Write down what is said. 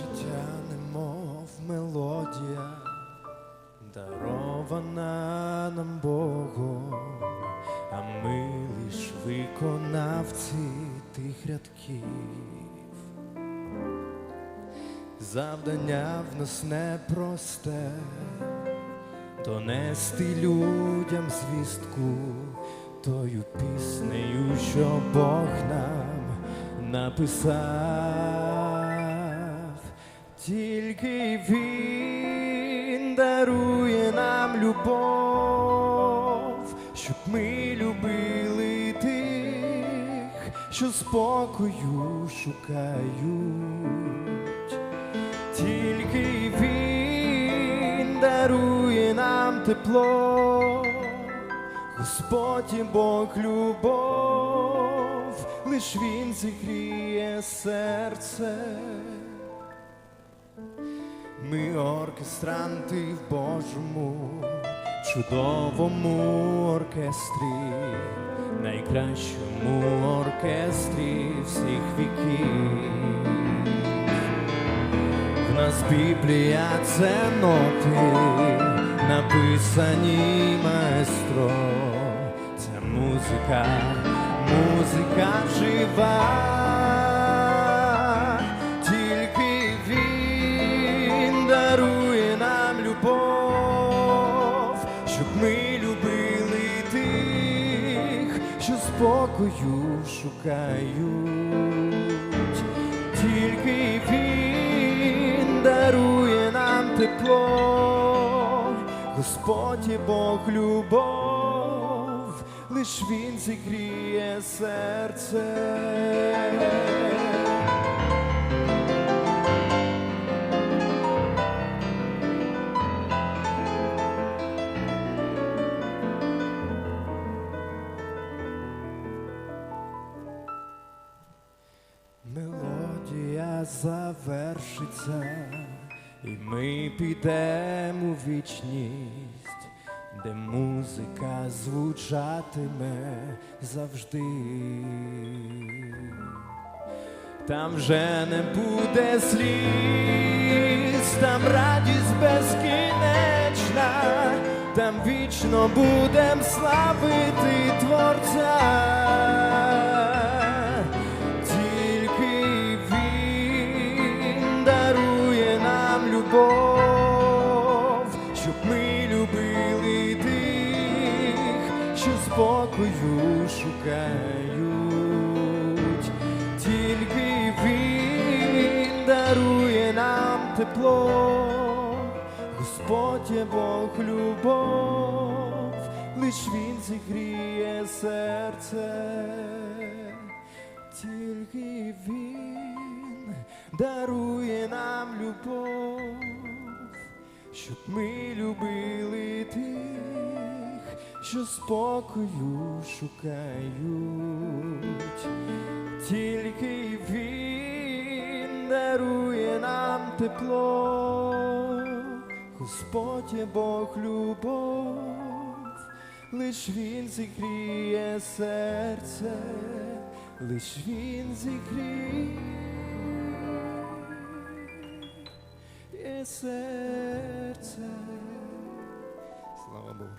Життя немов мелодія, дарована нам Богом, а ми лиш виконавці тих рядків. Завдання в нас непросте, донести людям звістку тою піснею, що Бог нам написав, тільки Він дарує нам любов, щоб ми любили тих, що спокою шукають тільки він дарує нам тепло, Господь і Бог любов, лиш він зігріє серце. Ми оркестранти в Божому, чудовому оркестрі, найкращому оркестрі всіх віків. В нас Біблія це ноти, написані маестро. Це музика, музика жива. Щоб ми любили тих, що спокою шукають тільки він дарує нам тепло, Господь і Бог любов, лиш він зігріє серце. Завершиться, і ми підемо у вічність, де музика звучатиме завжди. Там вже не буде сліз, там радість безкінечна, там вічно будем славити Творця. Спокою шукають. Тільки він дарує нам тепло, Господь є Бог любов, лиш він зігріє серце. Тільки він дарує нам любов, щоб ми любили тих, що спокою шукають, тільки він дарує нам тепло, Господь є Бог любов, лиш він зігріє серце, лиш він зігріє серце. Слава Богу.